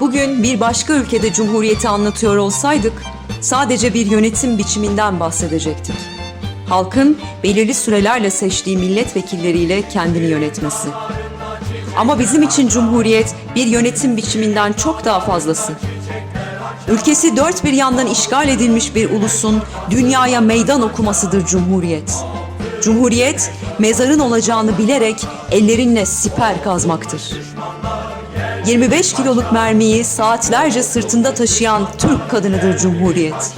Bugün bir başka ülkede cumhuriyeti anlatıyor olsaydık sadece bir yönetim biçiminden bahsedecektik. Halkın belirli sürelerle seçtiği milletvekilleriyle kendini yönetmesi. Ama bizim için cumhuriyet bir yönetim biçiminden çok daha fazlası. Ülkesi dört bir yandan işgal edilmiş bir ulusun dünyaya meydan okumasıdır Cumhuriyet. Cumhuriyet, mezarın olacağını bilerek ellerinle siper kazmaktır. 25 kiloluk mermiyi saatlerce sırtında taşıyan Türk kadınıdır Cumhuriyet.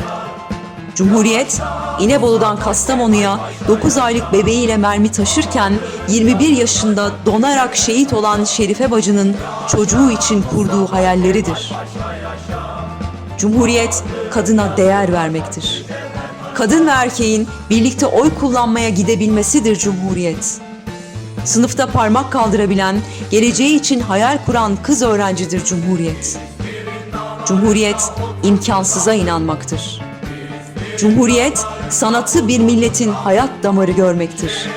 Cumhuriyet, İnebolu'dan Kastamonu'ya 9 aylık bebeğiyle mermi taşırken 21 yaşında donarak şehit olan Şerife bacının çocuğu için kurduğu hayalleridir. Cumhuriyet kadına değer vermektir. Kadın ve erkeğin birlikte oy kullanmaya gidebilmesidir Cumhuriyet. Sınıfta parmak kaldırabilen, geleceği için hayal kuran kız öğrencidir Cumhuriyet. Cumhuriyet imkansıza inanmaktır. Cumhuriyet sanatı bir milletin hayat damarı görmektir.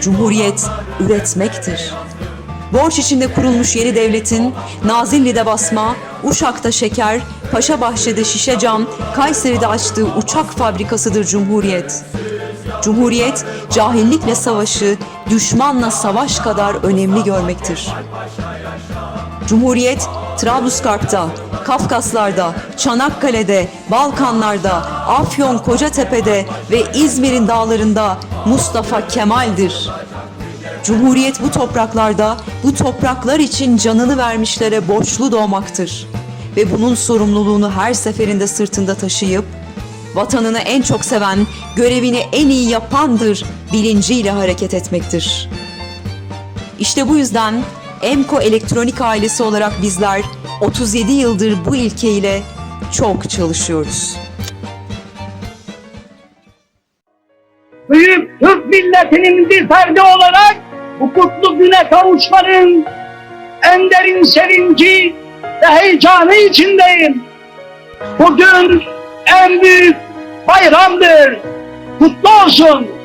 Cumhuriyet üretmektir. Borç içinde kurulmuş yeni devletin Nazilli'de basma, Uşak'ta şeker, Paşabahçe'de şişe cam, Kayseri'de açtığı uçak fabrikasıdır Cumhuriyet. Cumhuriyet, cahillikle savaşı, düşmanla savaş kadar önemli görmektir. Cumhuriyet, Trablusgarp'ta, Kafkaslar'da, Çanakkale'de, Balkanlar'da, Afyon Kocatepe'de ve İzmir'in dağlarında Mustafa Kemal'dir. Cumhuriyet bu topraklarda, bu topraklar için canını vermişlere borçlu doğmaktır. Ve bunun sorumluluğunu her seferinde sırtında taşıyıp, vatanını en çok seven, görevini en iyi yapandır bilinciyle hareket etmektir. İşte bu yüzden Emko Elektronik ailesi olarak bizler 37 yıldır bu ilkeyle çok çalışıyoruz. büyük Türk milletinin bir ferdi olarak bu kutlu güne kavuşmanın en derin sevinci ve heyecanı içindeyim. Bugün en büyük bayramdır. Kutlu olsun.